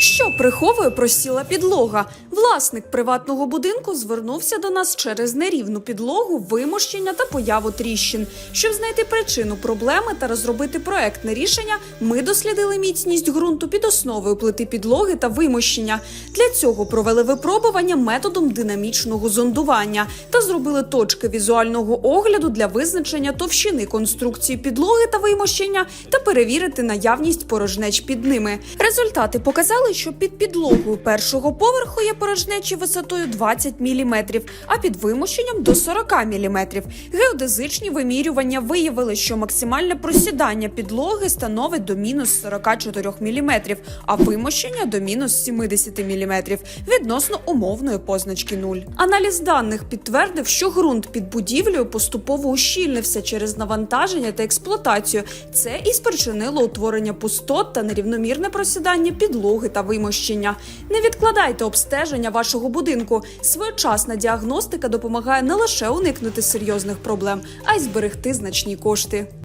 Що приховує просіла підлога? Власник приватного будинку звернувся до нас через нерівну підлогу, вимощення та появу тріщин. Щоб знайти причину проблеми та розробити проектне рішення, ми дослідили міцність ґрунту під основою плити підлоги та вимощення. Для цього провели випробування методом динамічного зондування та зробили точки візуального огляду для визначення товщини конструкції підлоги та вимощення та перевірити наявність порожнеч під ними. Результати показали, що під підлогою першого поверху є порожнечі висотою 20 мм, а під вимощенням до 40 мм. Геодезичні вимірювання виявили, що максимальне просідання підлоги становить до мінус 44 мм, а вимощення до мінус 70 мм відносно умовної позначки 0. Аналіз даних підтвердив, що ґрунт під будівлею поступово ущільнився через навантаження та експлуатацію. Це і спричинило утворення пустот та нерівномірне просідання підлоги та вимощення. Не відкладайте обстеження вашого будинку. Своєчасна діагностика допомагає не лише уникнути серйозних проблем, а й зберегти значні кошти.